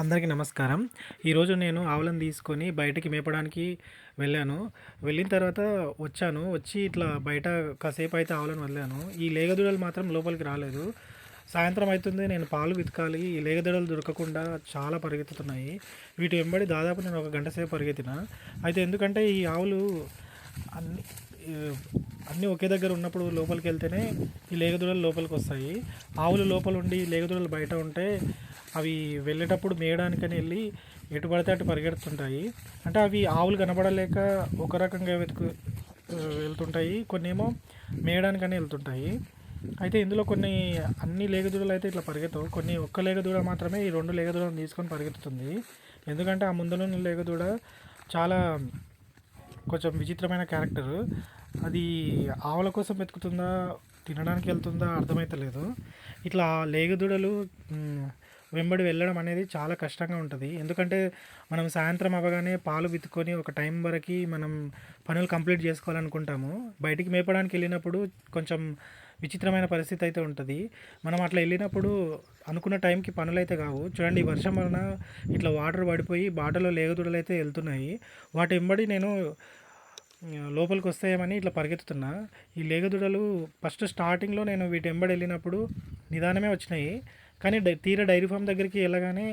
అందరికీ నమస్కారం. ఈరోజు నేను ఆవులను తీసుకొని బయటకి మేపడానికి వెళ్ళాను. వెళ్ళిన తర్వాత వచ్చాను. వచ్చి ఇట్లా బయట కాసేపు అయితే ఆవులను వదిలాను. ఈ లేగదూడలు మాత్రం లోపలికి రాలేదు. సాయంత్రం అవుతుంది. నేను పాలు వెతకాలి. ఈ లేగదూడలు దొరకకుండా చాలా పరిగెత్తుతున్నాయి. వీటి వెంబడి దాదాపు నేను ఒక గంట సేపు పరిగెత్తిన. అయితే ఎందుకంటే ఈ ఆవులు అన్ని అన్నీ ఒకే దగ్గర ఉన్నప్పుడు లోపలికి వెళ్తేనే ఈ లేగదూడలు లోపలికి వస్తాయి ఆవులు లోపల ఉండి లేగదూడలు బయట ఉంటే అవి వెళ్ళేటప్పుడు మేయడానికని వెళ్ళి ఎటు పడితే అటు పరిగెడుతుంటాయి. అంటే అవి ఆవులు కనబడలేక ఒక రకంగా వెతుకు వెళ్తుంటాయి. కొన్ని ఏమో మేయడానికని వెళ్తుంటాయి. అయితే ఇందులో కొన్ని అన్ని లేగదూడలు అయితే ఇట్లా పరిగెత్తవు. కొన్ని ఒక్క లేగదూడ మాత్రమే ఈ రెండు లేగదూడలను తీసుకొని పరిగెత్తుతుంది. ఎందుకంటే ఆ ముందులో లేగదూడ చాలా కొంచెం విచిత్రమైన క్యారెక్టర్ అది ఆవుల కోసం వెతుకుతుందా తినడానికి వెళ్తుందా అర్థమైతలేదు. ఇట్లా లేగదూడలు వెంబడి వెళ్ళడం అనేది చాలా కష్టంగా ఉంటుంది. ఎందుకంటే మనం సాయంత్రం అవ్వగానే పాలు విత్తుకొని ఒక టైం వరకు మనం పనులు కంప్లీట్ చేసుకోవాలనుకుంటాము. బయటికి మేపడానికి వెళ్ళినప్పుడు కొంచెం విచిత్రమైన పరిస్థితి అయితే ఉంటుంది. మనం అట్లా వెళ్ళినప్పుడు అనుకున్న టైంకి పనులు అయితే కావు. చూడండి ఈ వర్షం వలన ఇట్లా వాటర్ పడిపోయి బాటలో లేగదుడలు అయితే వెళ్తున్నాయి. వాటి వెంబడి నేను లోపలికి వస్తాయేమని ఇట్లా పరిగెత్తుతున్నా. ఈ లేగదుడలు ఫస్ట్ స్టార్టింగ్లో నేను వీటి వెంబడి వెళ్ళినప్పుడు నిదానమే వచ్చినాయి. కానీ డై తీర డైరీ ఫామ్ దగ్గరికి వెళ్ళగానే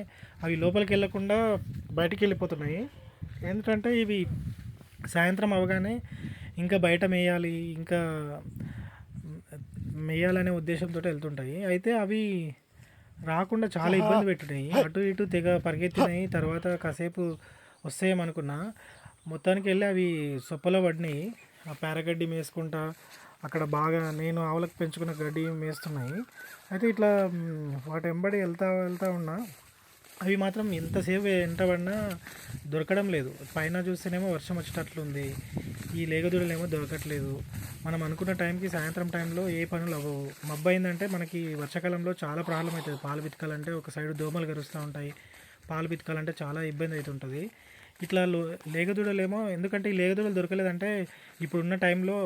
అవి లోపలికి వెళ్ళకుండా బయటికి వెళ్ళిపోతున్నాయి. ఎందుకంటే ఇవి సాయంత్రం అవగానే ఇంకా బయట మేయాలి ఇంకా మేయాలనే ఉద్దేశంతో వెళ్తుంటాయి. అయితే అవి రాకుండా చాలా ఇబ్బంది పెట్టినాయి అటు ఇటు తెగ పరిగెత్తినాయి. తర్వాత కాసేపు వస్తాయేమనుకున్నా మొత్తానికి వెళ్ళి అవి సొప్పలో పడినాయి. ఆ పేరగడ్డి మేసుకుంటా అక్కడ బాగా నేను ఆవులకు పెంచుకున్న గడ్డి మేస్తున్నాయి. అయితే ఇట్లా వాటి వెంబడి వెళ్తా వెళ్తా ఉన్నా అవి మాత్రం ఎంతసేపు వెంటబడినా దొరకడం లేదు. పైన చూస్తేనేమో వర్షం వచ్చేటట్లుంది. ఈ లేగదూడలేమో దొరకట్లేదు. మనం అనుకున్న టైంకి సాయంత్రం టైంలో ఏ పనులు అవ్వవు. మబ్బు అయిందంటే మనకి వర్షాకాలంలో చాలా ప్రాబ్లం అవుతుంది పాలు పితకాలంటే ఒక సైడ్ దోమలు కరుస్తూ ఉంటాయి. పాలు పితకాలంటే చాలా ఇబ్బంది అవుతుంటుంది. ఇట్లా లేగదూడలేమో ఎందుకంటే ఈ లేగదూడలు దొరకలేదంటే ఇప్పుడున్న టైంలో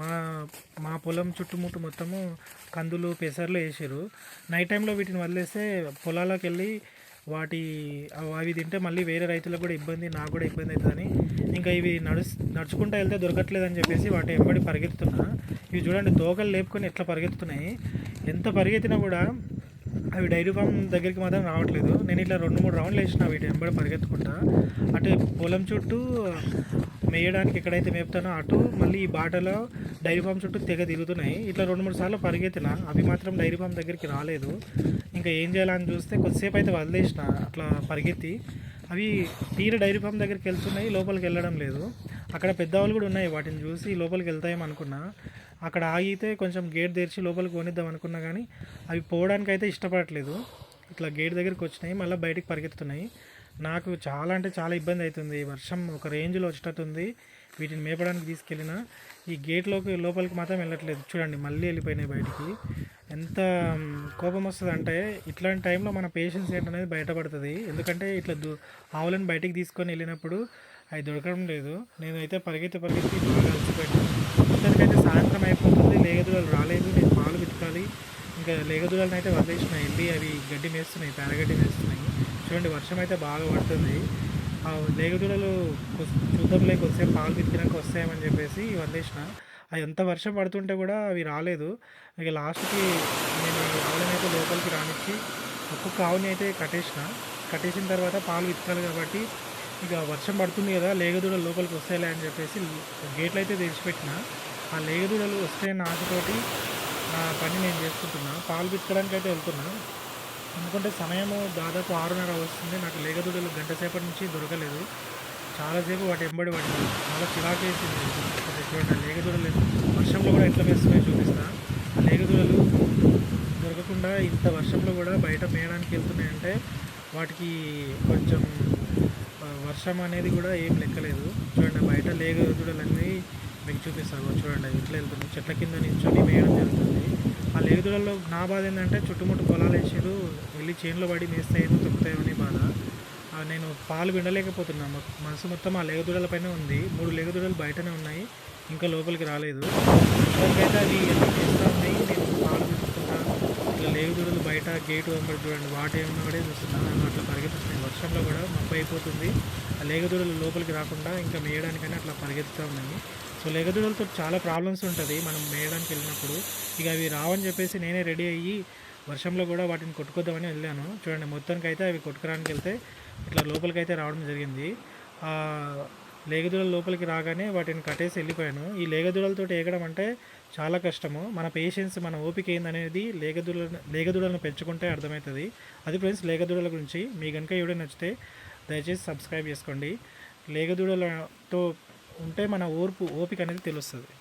మా మా పొలం చుట్టుముట్టు మొత్తము కందులు పెసర్లు వేసారు నైట్ టైంలో వీటిని వదిలేస్తే పొలాలకు వెళ్ళి వాటి అవి తింటే మళ్ళీ వేరే రైతులకు కూడా ఇబ్బంది నాకు కూడా ఇబ్బంది అవుతుందని. ఇంకా ఇవి నడుస్ నడుచుకుంటూ వెళ్తే దొరకట్లేదని చెప్పేసి వాటి ఎంబడి పరిగెత్తుతున్నా. ఇవి చూడండి దోకలు లేపుకొని ఎట్లా పరిగెత్తుతున్నాయి. ఎంత పరిగెత్తినా కూడా అవి డైరీ ఫామ్ దగ్గరికి మాత్రం రావట్లేదు. నేను ఇట్లా రెండు మూడు రౌండ్లు వేసిన వీటి వెంబడి పరిగెత్తుకుంటా. అటు పొలం చుట్టూ మేయడానికి ఎక్కడైతే మేపుతానో అటు మళ్ళీ ఈ బాటలో డైరీ ఫామ్ చుట్టూ తెగ తిరుగుతున్నాయి. ఇట్లా రెండు మూడు సార్లు పరిగెత్తిన అవి మాత్రం డైరీ ఫామ్ దగ్గరికి రాలేదు. ఇంకా ఏం చేయాలని చూస్తే కొద్దిసేపు అయితే వదిలేసిన అట్లా పరిగెత్తి. అవి తీర డైరీ ఫామ్ దగ్గరికి వెళ్తున్నాయి లోపలికి వెళ్ళడం లేదు. అక్కడ పెద్దవాళ్ళు కూడా ఉన్నాయి వాటిని చూసి లోపలికి వెళ్తాయేమో అనుకున్నా. అక్కడ ఆగితే కొంచెం గేట్ తెరిచి లోపలికి కొనిద్దాం అనుకున్నా కానీ అవి పోవడానికి అయితే ఇష్టపడట్లేదు. ఇట్లా గేట్ దగ్గరికి వచ్చినాయి మళ్ళీ బయటికి పరిగెత్తుతున్నాయి. నాకు చాలా అంటే చాలా ఇబ్బంది అవుతుంది. వర్షం ఒక రేంజ్లో వచ్చేటట్టుంది వీటిని మేపడానికి తీసుకెళ్ళిన ఈ గేట్లోకి లోపలికి మాత్రం వెళ్ళట్లేదు. చూడండి మళ్ళీ వెళ్ళిపోయినాయి బయటికి. ఎంత కోపం వస్తుంది అంటే ఇట్లాంటి టైంలో మన పేషెన్స్ ఏంటనేది బయటపడుతుంది. ఎందుకంటే ఇట్లా దు ఆవులను బయటికి తీసుకొని వెళ్ళినప్పుడు అవి దొరకడం లేదు. నేనైతే పరిగెత్తి పరిగెత్తి బాగా అలసిపోయాను. మొత్తానికైతే సాయంత్రం అయిపోతుంది. లేగదూడలు రాలేదు. నేను పాలు పితకాలి. ఇంకా లేగదూడలను అయితే వదిలేసిన. వెళ్ళి అవి గడ్డి మేస్తున్నాయి. పేరగడ్డి మేస్తున్నాయి. చూడండి వర్షం అయితే బాగా పడుతుంది. ఆ లేగదూడలు కొ- చూద్దాంలే కొద్దిసేపు పాలు పితికినాక వస్తాయని చెప్పేసి వదిలేసిన. అది ఎంత వర్షం పడుతుంటే కూడా అవి రాలేదు. ఇక లాస్ట్కి నేను ఆవులనైతే అయితే లోపలికి రానిచ్చి ఒక్కొక్క ఆవుని అయితే కట్టేసిన. కట్టేసిన తర్వాత పాలు విత్తాలి కాబట్టి ఇక వర్షం పడుతుంది కదా లేగదూడలు లోపలికి వస్తాయిలే అని చెప్పేసి గేట్లు అయితే తెరిచిపెట్టిన. ఆ లేగదూడలు వస్తే ఆశతోటి నా పని నేను చేసుకుంటున్నా. పాలు పితకడానికి అయితే వెళ్తున్నా. ఎందుకంటే సమయము దాదాపు ఆరున్నర వస్తుంది నాకు లేగదూడలు గంట సేపటి నుంచి దొరకలేదు. చాలాసేపు వాటి ఎంబడి పడింది. చాలా చిరాకు వేసింది. చూడండి లేగదుడలు లేగదూడలు వర్షంలో కూడా ఎట్లా వేస్తున్నాయో చూపిస్తా. ఆ లేగదూడలు దొరకకుండా ఇంత వర్షంలో కూడా బయట మేయడానికి వెళ్తున్నాయంటే వాటికి కొంచెం వర్షం అనేది కూడా ఏం లెక్కలేదు. చూడండి బయట లేగదూడలన్నీ మీకు చూపిస్తాను చూడండి అవి ఇట్లా చెట్ల కింద నిల్చొని మేయడం జరుగుతుంది. ఆ లేదులలో నా బాధ ఏంటంటే చుట్టుముట్టు పొలాలు వేసారు వెళ్ళి చేనులో పడి మేస్తాయేమో తొక్కుతాయో అని బాధ. నేను పాలు వినలేకపోతున్నా మనసు మొత్తం ఆ లేగదూడలపైనే ఉంది. మూడు లేగదూడలు బయటనే ఉన్నాయి ఇంకా లోపలికి రాలేదు. ఇప్పటికైతే అవి ఎలా చేస్తూ ఉన్నాయి నేను పాలు తీసుకుంటా ఇట్లా లేగదూడలు బయట గేటు వెంబడి చూడండి వాటి వెంబడే చూస్తున్నాను నన్ను అట్లా పరిగెత్తుతున్నాయి. వర్షంలో కూడా మబ్బు అయిపోతుంది. ఆ లేగదూడలు లోపలికి రాకుండా ఇంకా మేయడానికని అట్లా పరిగెత్తుతూ ఉన్నాయి సో లేగదూడలతో చాలా ప్రాబ్లమ్స్ ఉంటుంది. మనం మేయడానికి వెళ్ళినప్పుడు. ఇక అవి రావని చెప్పేసి నేనే రెడీ అయ్యి వర్షంలో కూడా వాటిని కొట్టుకొద్దామని వెళ్ళాను. చూడండి మొత్తానికి అయితే అవి కొట్టుకురానికి వెళ్తే ఇట్లా లోపలికి అయితే రావడం జరిగింది. లేగదూడల లోపలికి రాగానే వాటిని కట్టేసి వెళ్ళిపోయాను. ఈ లేగదూడలతో ఏగడం అంటే చాలా కష్టము. మన పేషెన్స్ మన ఓపిక ఏందనేది లేగదూడ లేగదూడలను పెంచుకుంటే అర్థమవుతుంది. అది ఫ్రెండ్స్ లేగదూడల గురించి మీ కనుక ఎవడో నచ్చితే దయచేసి సబ్స్క్రైబ్ చేసుకోండి. లేగదూడలతో ఉంటే మన ఓర్పు ఓపిక అనేది తెలుస్తుంది.